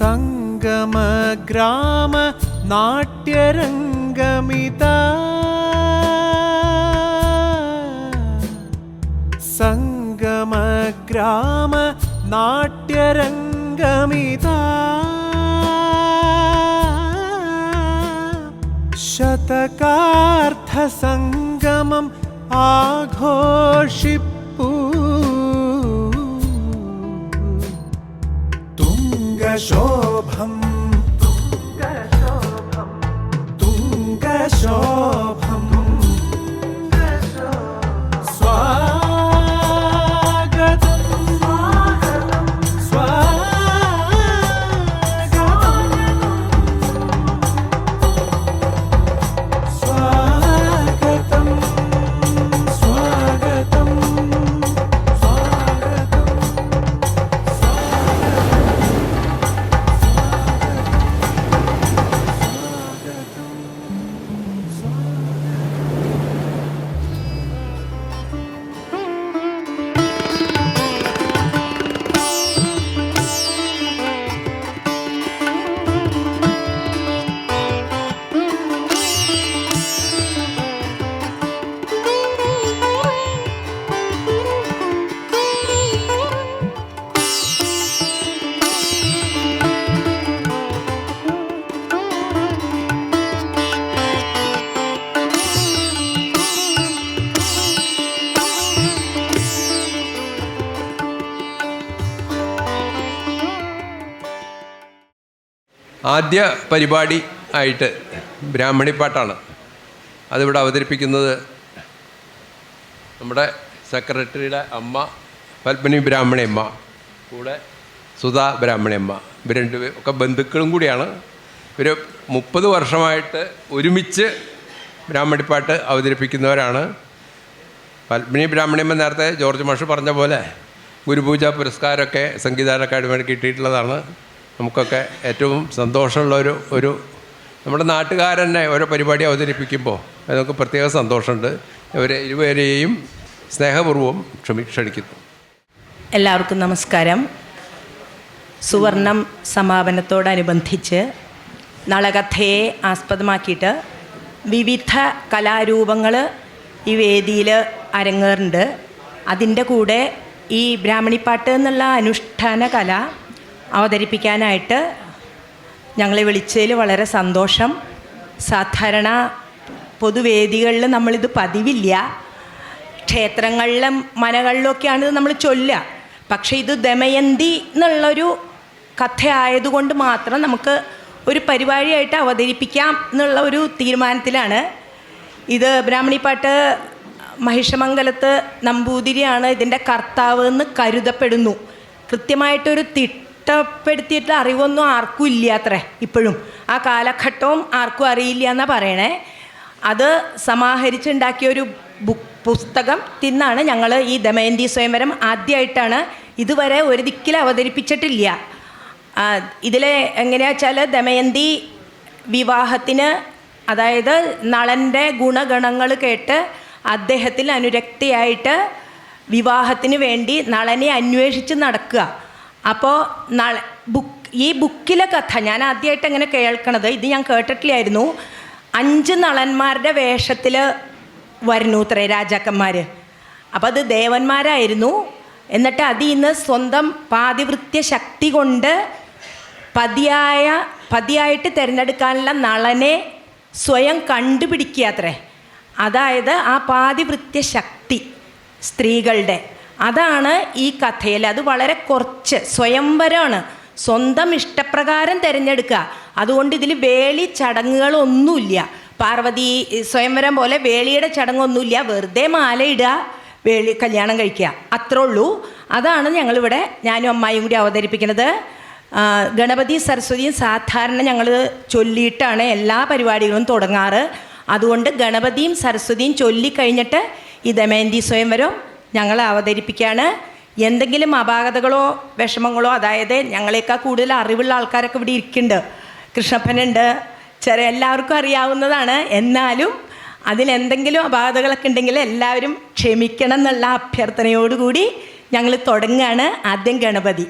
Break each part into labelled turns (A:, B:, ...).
A: സംഗമഗ്രാമ നാട്യരംഗമിത. സംഗമഗ്രാമ നാട്യരംഗമിത. ശതകാർത്ഥസംഗമം ആഘോഷിപ്പൂ തുംഗശോഭം തുംഗശോഭം സ്വാഗതം
B: ആദ്യ പരിപാടി ആയിട്ട് ബ്രാഹ്മണിപ്പാട്ടാണ് അതിവിടെ അവതരിപ്പിക്കുന്നത് നമ്മുടെ സെക്രട്ടറിയുടെ അമ്മ പത്മിനി ബ്രാഹ്മണിയമ്മ കൂടെ സുധാ ബ്രാഹ്മണിയമ്മ ഇവർ രണ്ട് ഒക്കെ ബന്ധുക്കളും കൂടിയാണ്. ഇവർ മുപ്പത് വർഷമായിട്ട് ഒരുമിച്ച് ബ്രാഹ്മണിപ്പാട്ട് അവതരിപ്പിക്കുന്നവരാണ്. പത്മിനി ബ്രാഹ്മണിയമ്മ നേരത്തെ ജോർജ് മാഷ് പറഞ്ഞ പോലെ ഗുരുപൂജ പുരസ്കാരമൊക്കെ സംഗീത അക്കാദമിക്ക് കിട്ടിയിട്ടുള്ളതാണ്. നമുക്കൊക്കെ ഏറ്റവും സന്തോഷമുള്ള ഒരു ഒരു നമ്മുടെ നാട്ടുകാരനെ ഓരോ പരിപാടി അവതരിപ്പിക്കുമ്പോൾ നമുക്ക് പ്രത്യേക സന്തോഷമുണ്ട്. ഇവരെ ഇരുവരെയും സ്നേഹപൂർവം ക്ഷമി ക്ഷണിക്കുന്നു.
C: എല്ലാവർക്കും നമസ്കാരം. സുവർണം സമാപനത്തോടനുബന്ധിച്ച് നളകഥയെ ആസ്പദമാക്കിയിട്ട് വിവിധ കലാരൂപങ്ങൾ ഈ വേദിയിൽ അരങ്ങേറുണ്ട് അതിന്റെ കൂടെ ഈ ബ്രാഹ്മണിപ്പാട്ട് എന്നുള്ള അനുഷ്ഠാന കല അവതരിപ്പിക്കാനായിട്ട് ഞങ്ങളെ വിളിച്ചതിൽ വളരെ സന്തോഷം. സാധാരണ പൊതുവേദികളിൽ നമ്മളിത് പതിവില്ല. ക്ഷേത്രങ്ങളിലും മനകളിലൊക്കെയാണ് ഇത് നമ്മൾ ചൊല്ലുക. പക്ഷേ ഇത് ദമയന്തി എന്നുള്ളൊരു കഥ ആയതുകൊണ്ട് മാത്രം നമുക്ക് ഒരു പരിപാടിയായിട്ട് അവതരിപ്പിക്കാം എന്നുള്ള ഒരു തീരുമാനത്തിലാണ്. ഇത് ബ്രാഹ്മണിപ്പാട്ട് മഹിഷമംഗലത്ത് നമ്പൂതിരിയാണ് ഇതിന്റെ കർത്താവ് എന്ന് കരുതപ്പെടുന്നു. കൃത്യമായിട്ടൊരു തിട്ടപ്പെടുത്തിയിട്ടുള്ള അറിവൊന്നും ആർക്കും ഇല്ല അത്രേ ഇപ്പോഴും. ആ കാലഘട്ടവും ആർക്കും അറിയില്ല എന്നാണ് പറയണേ. അത് സമാഹരിച്ചുണ്ടാക്കിയ ഒരു ബുക്ക് പുസ്തകം തിന്നാണ് ഞങ്ങൾ ഈ ദമയന്തി സ്വയംവരം ആദ്യമായിട്ടാണ് ഇതുവരെ ഒരു ദിക്കിൽ അവതരിപ്പിച്ചിട്ടില്ല. ഇതിലെ എങ്ങനെയാ വെച്ചാൽ ദമയന്തി വിവാഹത്തിന് അതായത് നളന്റെ ഗുണഗണങ്ങൾ കേട്ട് അദ്ദേഹത്തിൽ അനുരക്തിയായിട്ട് വിവാഹത്തിന് വേണ്ടി നളനെ അന്വേഷിച്ച് നടക്കുക. അപ്പോൾ നാളെ ബുക്ക് ഈ ബുക്കിലെ കഥ ഞാൻ ആദ്യമായിട്ട് എങ്ങനെ കേൾക്കണത് ഇത് ഞാൻ കേട്ടിട്ടില്ലായിരുന്നു. അഞ്ച് നളന്മാരുടെ വേഷത്തിൽ വരുന്നു ഇത്രേ രാജാക്കന്മാർ അപ്പം അത് ദേവന്മാരായിരുന്നു. എന്നിട്ട് അതിൽ നിന്ന് സ്വന്തം പാതിവൃത്യ ശക്തി കൊണ്ട് പതിയായ പതിയായിട്ട് തിരഞ്ഞെടുക്കാനുള്ള നളനെ സ്വയം കണ്ടുപിടിക്കുക അത്രേ. അതായത് ആ പാതിവൃത്യ ശക്തി സ്ത്രീകളുടെ. അതാണ് ഈ കഥയിൽ അത് വളരെ കുറച്ച് സ്വയംവരമാണ് സ്വന്തം ഇഷ്ടപ്രകാരം തിരഞ്ഞെടുക്കുക. അതുകൊണ്ട് ഇതിൽ വേളി ചടങ്ങുകളൊന്നുമില്ല. പാർവതി സ്വയംവരം പോലെ വേളിയുടെ ചടങ്ങൊന്നുമില്ല. വെറുതെ മാലയിടുക വേളി കല്യാണം കഴിക്കുക. അത്രേ ഉള്ളൂ. അതാണ് ഞങ്ങളിവിടെ ഞാനും അമ്മായും കൂടി അവതരിപ്പിക്കുന്നത്. ഗണപതി സരസ്വതിയും സാധാരണ ഞങ്ങൾ ചൊല്ലിയിട്ടാണ് എല്ലാ പരിപാടികളും തുടങ്ങാറ്. അതുകൊണ്ട് ഗണപതിയും സരസ്വതിയും ചൊല്ലിക്കഴിഞ്ഞിട്ട് ഈ ദമയന്തി സ്വയംവരം ഞങ്ങൾ അവതരിപ്പിക്കുകയാണ് എന്തെങ്കിലും അപാകതകളോ വിഷമങ്ങളോ അതായത് ഞങ്ങളെക്കാൾ കൂടുതൽ അറിവുള്ള ആൾക്കാരൊക്കെ ഇവിടെ ഇരിക്കുന്നുണ്ട്. കൃഷ്ണപ്പനുണ്ട്. ചെറിയ എല്ലാവർക്കും അറിയാവുന്നതാണ്. എന്നാലും അതിലെന്തെങ്കിലും അപാകതകളൊക്കെ ഉണ്ടെങ്കിൽ എല്ലാവരും ക്ഷമിക്കണം എന്നുള്ള അഭ്യർത്ഥനയോടുകൂടി ഞങ്ങൾ തുടങ്ങുകയാണ്. ആദ്യം ഗണപതി.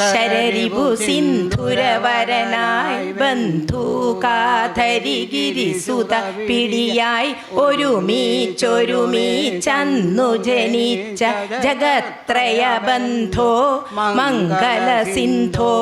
C: ശരരിപു സിന്ധുരവരനായി ബന്ധുകാധരിഗിരി ഗിരിസുത പിടിയായി ഒരുമിച്ചൊരുമിച്ചന്നു ജനിച്ച ജഗത്രയ ബന്ധോ മംഗല സിന്ധോ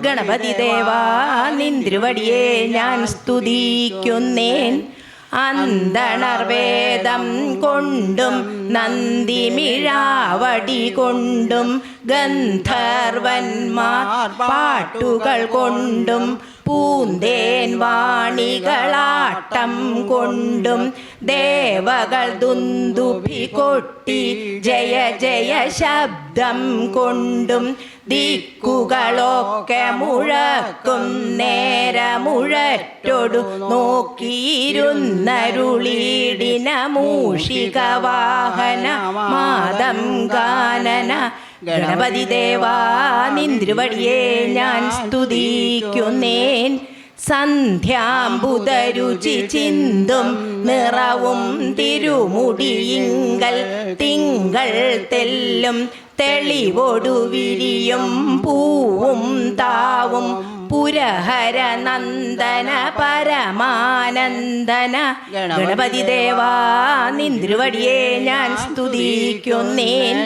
C: ഗണപതി ദേവാ നിന്ദ്രുവടിയെ ഞാൻ സ്തുതിക്കുന്നേൻ. അന്തണർവേദം കൊണ്ടും നന്ദിമിഴാവടി കൊണ്ടും ഗന്ധർവന്മാർ പാട്ടുകൾ കൊണ്ടും പൂന്തേൻ വാണികളാട്ടം കൊണ്ടും ദേവകൾ ദുന്ദുഭി കൊട്ടി ജയ ജയ ശബ്ദം കൊണ്ടും ദിക്കുകളൊക്കെ മുഴക്കും നേരമുഴറ്റൊടു നോക്കിയിരുന്നരുളീടിന മൂഷിക വാഹന മാതം ഗാനന. ഗണപതി ദേവാ നിന്ദ്രുവടിയെ ഞാൻ സ്തുതിക്കുന്നേൻ. സന്ധ്യാംബുദരുചി ചിന്തും നിറവും തിരുമുടിയിങ്കൽ തിങ്കൾ തെല്ലും തെളിവൊടു വിരിയും പൂവും താവും പുരഹര നന്ദന പരമാനന്ദന. ഗണപതി ദേവാ നിന്ദ്രുവടിയെ ഞാൻ സ്തുതിക്കുന്നേൻ.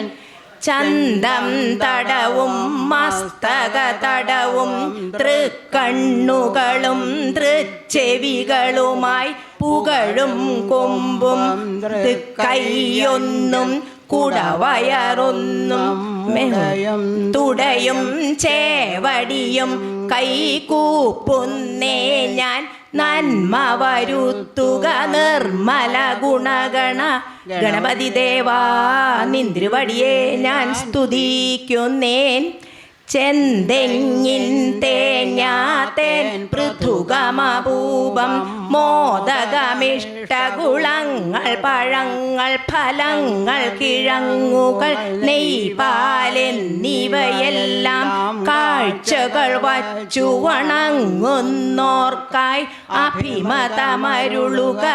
C: ചന്തം തടവും മസ്തക തടവും തൃക്കണ്ണുകളും തൃച്ചെവികളുമായി പുകഴും കൊമ്പും കൈയൊന്നും കുടവയറൊന്നും തുടയും ചേവടിയും കൈകൂപ്പുന്നേ ഞാൻ നന്മ വരുത്തുക നിർമ്മല ഗുണഗണ. ഗണപതി ദേവാ നിന്ദ്രുവടിയെ ഞാൻ സ്തുതിക്കുന്നേൻ. ചെന്തെങ്ങിൻ തേങ്ങാത്തേൻ പൃഥുഗമപൂപം മോദകമിഷ്ടകുളങ്ങൾ പഴങ്ങൾ ഫലങ്ങൾ കിഴങ്ങുകൾ നെയ്പാലെന്നിവയെല്ലാം കാഴ്ചകൾ വച്ചു വണങ്ങുന്നോർക്കായി അഭിമതമരുളുക.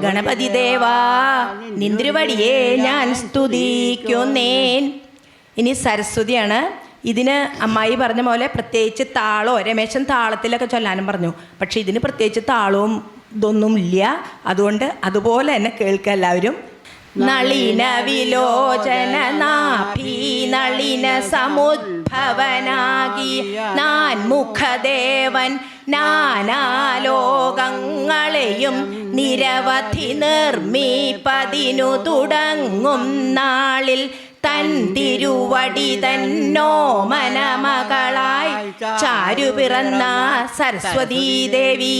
C: ഗണപതി ദേവാ നിന്ദ്രുവടിയെ ഞാൻ സ്തുതിക്കുന്നേൻ. ഇനി സരസ്വതിയാണ്. ഇതിന് അമ്മായി പറഞ്ഞ പോലെ പ്രത്യേകിച്ച് താളോ രമേശൻ താളത്തിലൊക്കെ ചൊല്ലാനും പറഞ്ഞു. പക്ഷെ ഇതിന് പ്രത്യേകിച്ച് താളവും ഇതൊന്നും ഇല്ല. അതുകൊണ്ട് അതുപോലെ തന്നെ കേൾക്കുക എല്ലാവരും. നളിന വിലോചന നാഭി നളിന സമുദ്ഭവനാകി നാൻ മുഖദേവൻ നാനാലോകങ്ങളെയും നിരവധി നിർമ്മിപ്പതിനു തുടങ്ങും നാളിൽ തിരുവടി തന്നോ മനമകളായി ചാരു പിറന്ന സരസ്വതീ ദേവി.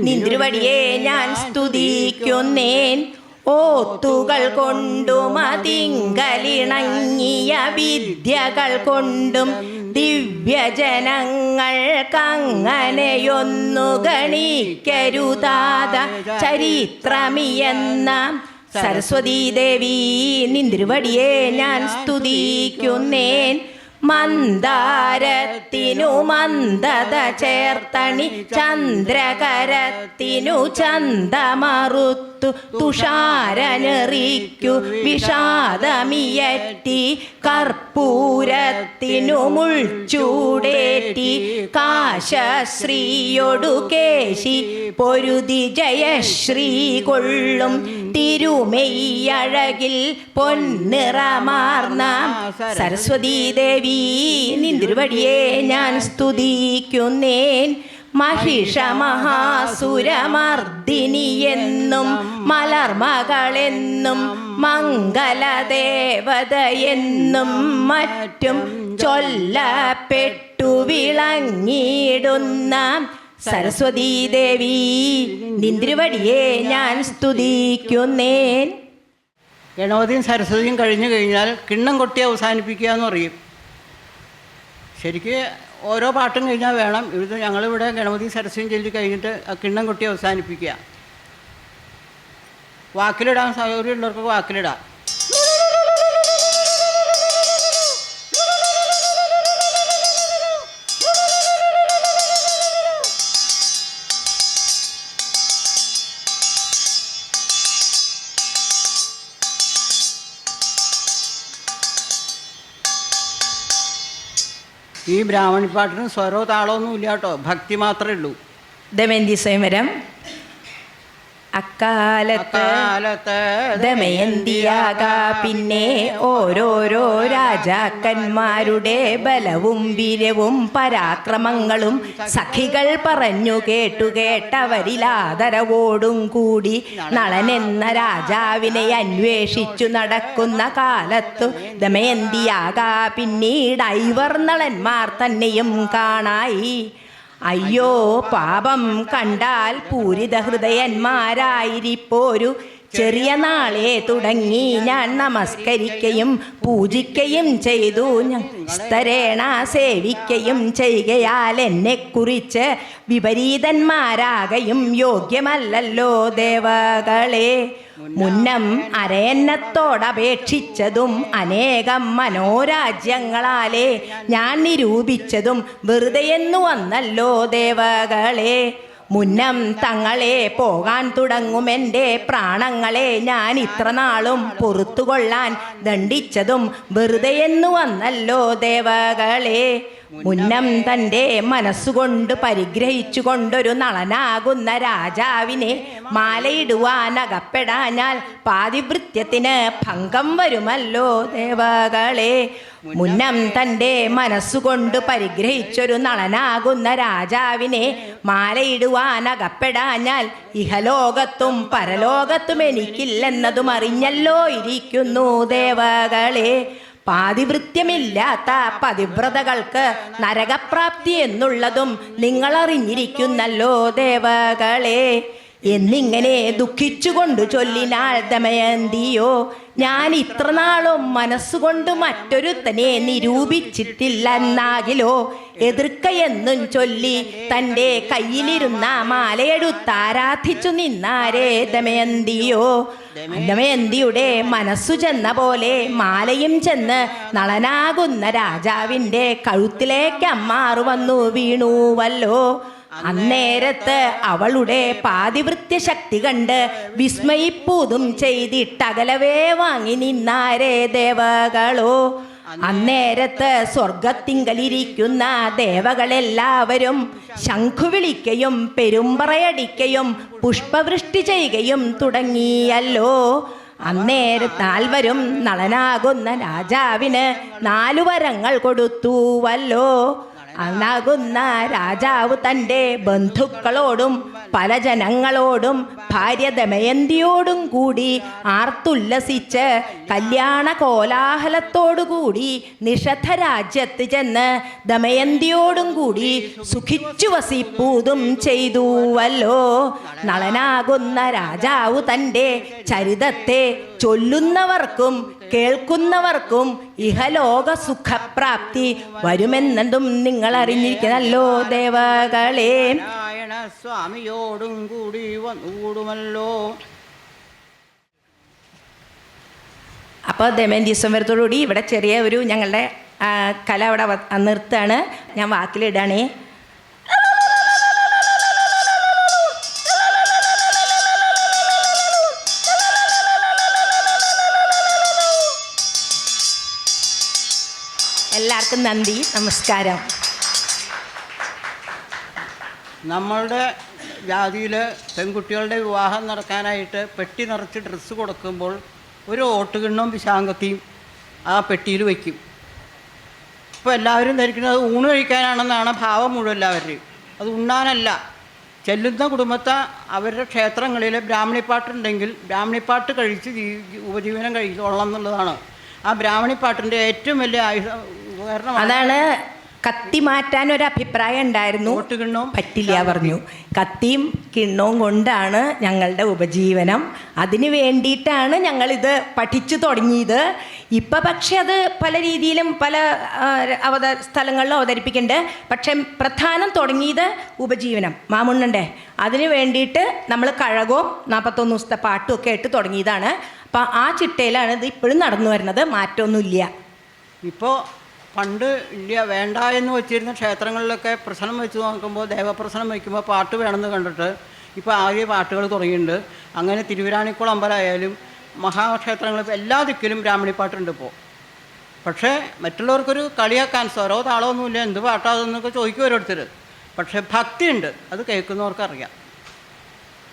C: നിന്തിരുവടിയെ ഞാൻ സ്തുതിക്കുന്നേൻ. ഓത്തുകൾ കൊണ്ടും അതിങ്കലിണങ്ങിയ വിദ്യകൾ കൊണ്ടും ദിവ്യജനങ്ങൾക്കങ്ങനെയൊന്നു ഗണിക്കരുതാത ചരിത്രമിയെന്ന സരസ്വതീ ദേവി നിന്തിരുവടിയെ ഞാൻ സ്തുതിക്കുന്നേൻ. മന്ദാരത്തിനു മന്ദത ചേർത്തണി ചന്ദ്രകരത്തിനു ചന്തമറുത്തു. തുഷാരനെറിക്കു വിഷാദമിയറ്റി. കർപ്പൂരത്തിനു മുൾച്ചൂടേറ്റി. കാശശ്രീയൊടു കേശി പൊരുതി ജയശ്രീ കൊള്ളും. തിരുമെയ്യഴകിൽ പൊന്നിറമാർന്ന സരസ്വതീ ദേവി നിന്തിരുവടിയെ ഞാൻ സ്തുതിക്കുന്നേൻ. മഹിഷ മഹാസുരമർദ്ദിനിയെന്നും എന്നും മലർമകളെന്നും മംഗലദേവതയെന്നും മറ്റും ചൊല്ലപ്പെട്ടു വിളങ്ങിയിടുന്ന സരസ്വതീ ദേവി നിന്ദ്രിവടിയെ ഞാൻ സ്തുതിക്കുന്നേൻ.
D: ഗണപതിയും സരസ്വതിയും കഴിഞ്ഞു കഴിഞ്ഞാൽ കിണ്ണം കൊട്ടി അവസാനിപ്പിക്കുക എന്ന് പറയും. ശരിക്ക് ഓരോ പാട്ടും കഴിഞ്ഞാൽ വേണം. ഇത് ഞങ്ങളിവിടെ ഗണപതി സരസ്വതിയും ചൊല്ലി കഴിഞ്ഞിട്ട് കിണ്ണം കൊട്ടി അവസാനിപ്പിക്കുക. വാക്കിലിടാൻ സൗകര്യമുള്ളവർക്ക് വാക്കിലിടാം. ഈ ബ്രാഹ്മണിപ്പാട്ടിന് സ്വരോ താളമൊന്നും ഇല്ല കേട്ടോ. ഭക്തി മാത്രമേ ഉള്ളൂ.
C: ദമയന്തി സ്വയംവരം. അക്കാലത്ത് ദമയന്തിയാക പിന്നെ ഓരോരോ രാജാക്കന്മാരുടെ ബലവും വീരവും പരാക്രമങ്ങളും സഖികൾ പറഞ്ഞു കേട്ടു കേട്ടവരിലാദരവോടും കൂടി നളനെന്ന രാജാവിനെ അന്വേഷിച്ചു നടക്കുന്ന കാലത്തു ദമയന്തിയാക പിന്നീട് ഐവർ നളന്മാർ തന്നെയും കാണായി. അയ്യോ പാപം കണ്ടാൽ പൂരിത ഹൃദയന്മാരായിരിപ്പോരു ചെറിയ നാളെ തുടങ്ങി ഞാൻ നമസ്കരിക്കയും പൂജിക്കയും ചെയ്തു. സ്തരേണ സേവിക്കയും എന്നെ കുറിച്ച് വിപരീതന്മാരാകയും യോഗ്യമല്ലല്ലോ ദേവകളെ. മുന്നം അരയന്നത്തോടപേക്ഷിച്ചതും അനേകം മനോരാജ്യങ്ങളാലേ ഞാൻ നിരൂപിച്ചതും വെറുതെയെന്നു വന്നല്ലോ ദേവകളെ. മുന്നം തങ്ങളെ പോകാൻ തുടങ്ങും എന്റെ പ്രാണങ്ങളെ ഞാൻ ഇത്ര നാളും പൊറത്തുകൊള്ളാൻ ദണ്ഡിച്ചതും വെറുതെയെന്നു വന്നല്ലോ ദേവകളെ. മുന്നം തന്റെ മനസ്സുകൊണ്ട് പരിഗ്രഹിച്ചു കൊണ്ടൊരു നളനാകുന്ന രാജാവിനെ മാലയിടുവാൻ അകപ്പെടാനാൽ പാതിവൃത്യത്തിന് ഭംഗം വരുമല്ലോ ദേവകളെ. മുന്നം തന്റെ മനസ്സുകൊണ്ട് പരിഗ്രഹിച്ചൊരു നളനാകുന്ന രാജാവിനെ മാലയിടുവാൻ അകപ്പെടാഞ്ഞാൽ ഇഹലോകത്തും പരലോകത്തും എനിക്കില്ലെന്നതും അറിഞ്ഞല്ലോ ഇരിക്കുന്നു ദേവകളെ. പാതിവൃത്യമില്ലാത്ത പതിവ്രതകൾക്ക് നരകപ്രാപ്തി എന്നുള്ളതും നിങ്ങൾ അറിഞ്ഞിരിക്കുന്നല്ലോ ദേവകളെ. എന്നിങ്ങനെ ദുഃഖിച്ചുകൊണ്ട് ചൊല്ലിനാൾ ദമയന്തിയോ ഞാൻ ഇത്രനാളും മനസ്സുകൊണ്ട് മറ്റൊരുത്തനെ നിരൂപിച്ചിട്ടില്ലെന്നാകിലോ എതിർക്കയെന്നും ചൊല്ലി തന്റെ കയ്യിലിരുന്ന മാലയെടുത്താരാധിച്ചു നിന്നാരേ? ദമയന്തിയോ? ദമയന്തിയുടെ മനസ്സു ചെന്ന പോലെ മാലയും ചെന്ന് നളനാകുന്ന രാജാവിന്റെ കഴുത്തിലേക്ക് അമ്മാറു വന്നു വീണുവല്ലോ. അന്നേരത്ത് അവളുടെ പാതിവൃത്യ ശക്തി കണ്ട് വിസ്മയിപ്പൂതും ചെയ്തിട്ടകലവേ വാങ്ങി നിന്നാരേ ദേവകളോ. അന്നേരത്ത് സ്വർഗത്തിങ്കലിരിക്കുന്ന ദേവകളെല്ലാവരും ശംഖുവിളിക്കയും പെരുമ്പറയടിക്കയും പുഷ്പവൃഷ്ടി ചെയ്യുകയും തുടങ്ങിയല്ലോ. അന്നേരത്താൽവരും നളനാകുന്ന രാജാവിന് നാലു വരങ്ങൾ കൊടുത്തുവല്ലോ. അന്നാകുന്ന രാജാവ് തന്റെ ബന്ധുക്കളോടും പല ജനങ്ങളോടും ഭാര്യ ദമയന്തിയോടും കൂടി ആർത്തുല്ലസിച്ച് കല്യാണ കോലാഹലത്തോടുകൂടി നിഷധ രാജ്യത്ത് ചെന്ന് ദമയന്തിയോടും കൂടി സുഖിച്ചു വസിപ്പൂതും ചെയ്തുവല്ലോ. നളനാകുന്ന രാജാവ് തന്റെ ചരിതത്തെ ചൊല്ലുന്നവർക്കും കേൾക്കുന്നവർക്കും ഇഹലോക സുഖപ്രാപ്തി വരുമെന്നതും നിങ്ങൾ അറിഞ്ഞിരിക്കുന്നല്ലോ ദേവകളെ.
D: നാരായണ സ്വാമിയോടും കൂടി വന്നുകൂടുമല്ലോ.
C: അപ്പോൾ ദമയന്തി സംവരത്തോടുകൂടി ഇവിടെ ചെറിയ ഒരു ഞങ്ങളുടെ കല അവിടെ നിർത്താണ് ഞാൻ വാക്കിലിടാണേ എല്ലാവർക്കും നന്ദി നമസ്കാരം.
D: നമ്മളുടെ ജാതിയിൽ പെൺകുട്ടികളുടെ വിവാഹം നടക്കാനായിട്ട് പെട്ടി നിറച്ച് ഡ്രസ്സ് കൊടുക്കുമ്പോൾ ഒരു ഓട്ടുകിണ്ണും വിശാങ്കത്തിയും ആ പെട്ടിയിൽ വയ്ക്കും ഇപ്പോൾ എല്ലാവരും ധരിക്കുന്നത് ഊണ് കഴിക്കാനാണെന്നാണ് ഭാവം മുഴുവൻ എല്ലാവരുടെയും. അത് ഉണ്ണാനല്ല. ചെല്ലുന്ന കുടുംബത്തെ അവരുടെ ക്ഷേത്രങ്ങളിൽ ബ്രാഹ്മണിപ്പാട്ടുണ്ടെങ്കിൽ ബ്രാഹ്മണിപ്പാട്ട് കഴിച്ച് ഉപജീവനം കഴിച്ചോളണം എന്നുള്ളതാണ്. ആ ബ്രാഹ്മണിപ്പാട്ടിന്റെ ഏറ്റവും വലിയ ഉപകരണമാണ്
C: അതാണ് കത്തി മാറ്റാൻ ഒരു അഭിപ്രായം ഉണ്ടായിരുന്നു പറ്റില്ല പറഞ്ഞു. കത്തിയും കിണ്ണവും കൊണ്ടാണ് ഞങ്ങളുടെ ഉപജീവനം. അതിന് വേണ്ടിയിട്ടാണ് ഞങ്ങളിത് പഠിച്ചു തുടങ്ങിയത്. ഇപ്പം പക്ഷെ അത് പല രീതിയിലും പല അവത സ്ഥലങ്ങളിലും അവതരിപ്പിക്കുന്നുണ്ട്. പക്ഷെ പ്രധാനം തുടങ്ങിയത് ഉപജീവനം. മാമുണ്ണന്റെ. അതിന് വേണ്ടിയിട്ട് നമ്മൾ കഴകവും നാൽപ്പത്തൊന്ന് ദിവസത്തെ പാട്ടും ഒക്കെ ആയിട്ട് തുടങ്ങിയതാണ്. അപ്പം ആ ചിട്ടയിലാണ് ഇത് ഇപ്പോഴും നടന്നു വരുന്നത്. മാറ്റമൊന്നുമില്ല.
D: ഇപ്പോൾ പണ്ട് ഇല്ല വേണ്ട എന്ന് വെച്ചിരുന്ന ക്ഷേത്രങ്ങളിലൊക്കെ പ്രസനം വെച്ച് നോക്കുമ്പോൾ ദേവപ്രസനം വയ്ക്കുമ്പോൾ പാട്ട് വേണമെന്ന് കണ്ടിട്ട് ഇപ്പോൾ ആകെ പാട്ടുകൾ തുടങ്ങിയിട്ടുണ്ട്. അങ്ങനെ തിരുവിരാണിക്കുളം അമ്പലമായാലും മഹാക്ഷേത്രങ്ങളും എല്ലാ ദിക്കിലും ബ്രാഹ്മണി പാട്ടുണ്ട് ഇപ്പോൾ പക്ഷേ മറ്റുള്ളവർക്കൊരു കളിയാക്കാൻ സ്വരോ താളമൊന്നുമില്ല എന്ത് പാട്ടാ അതെന്നൊക്കെ ചോദിക്കും ഓരോരുത്തർ പക്ഷേ ഭക്തിയുണ്ട് അത് കേൾക്കുന്നവർക്കറിയാം.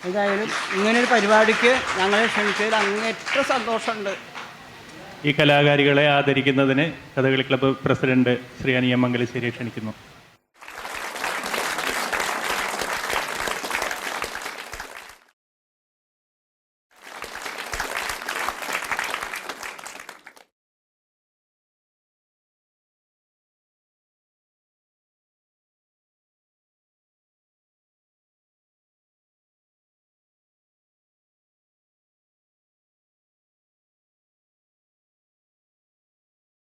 D: ഏതായാലും ഇങ്ങനൊരു പരിപാടിക്ക് ഞങ്ങളെ ക്ഷണിച്ചതിൽ അങ്ങേറ്റ സന്തോഷമുണ്ട്.
E: ഈ കലാകാരികളെ ആദരിക്കുന്നതിന് കഥകളി ക്ലബ്ബ് പ്രസിഡന്റ് ശ്രീ അനിയ മംഗലശ്ശേരിയെ ക്ഷണിക്കുന്നു